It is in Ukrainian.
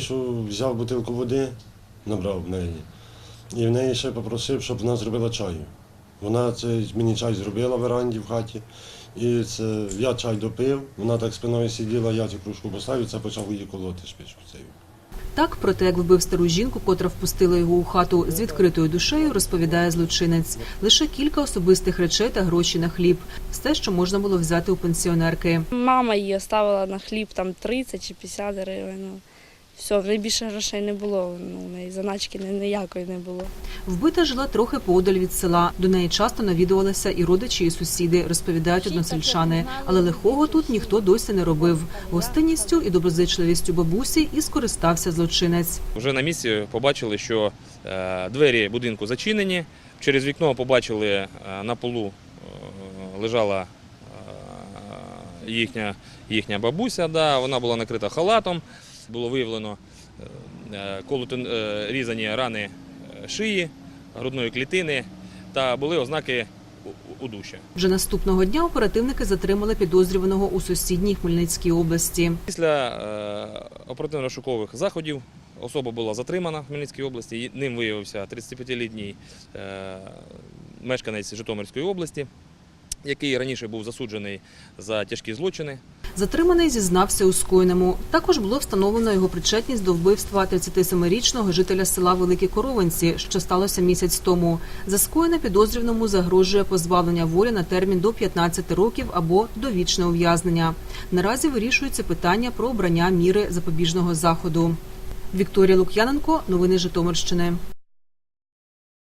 Що взяв бутилку води, набрав в неї, і в неї ще попросив, щоб вона зробила чаю. Вона це мені чай зробила в веранді в хаті. І це я чай допив, вона так спиною сиділа, я цю кружку поставив, це почав її колоти шпичку цією. Так, про те, як вбив стару жінку, котра впустила його у хату з відкритою душею, розповідає злочинець. Лише кілька особистих речей та гроші на хліб. Все, що можна було взяти у пенсіонерки. Мама її оставила на хліб там 30 чи 50 гривень. Все, в неї більше грошей не було. Ну, в неї заначки ніякої не було. Вбита жила трохи поодаль від села. До неї часто навідувалися і родичі, і сусіди, розповідають односельчани. Але лихого тут ніхто досі не робив. Гостинністю і доброзичливістю бабусі і скористався злочинець. Вже на місці побачили, що е, двері будинку зачинені. Через вікно побачили е, на полу е, лежала їхня, їхня бабуся. Да, вона була накрита халатом. Було виявлено е, е, різані рани е, шиї, грудної клітини та були ознаки у- удушя. Вже наступного дня оперативники затримали підозрюваного у сусідній Хмельницькій області. Після е, оперативно-розшукових заходів особа була затримана в Хмельницькій області. Ним виявився 35-літній е, мешканець Житомирської області, який раніше був засуджений за тяжкі злочини. Затриманий зізнався у скоєному. Також було встановлено його причетність до вбивства 37-річного жителя села Великі Коровинці, що сталося місяць тому. За скоєне підозрюваному загрожує позбавлення волі на термін до 15 років або довічне ув'язнення. Наразі вирішується питання про обрання міри запобіжного заходу. Вікторія Лук'яненко, новини Житомирщини.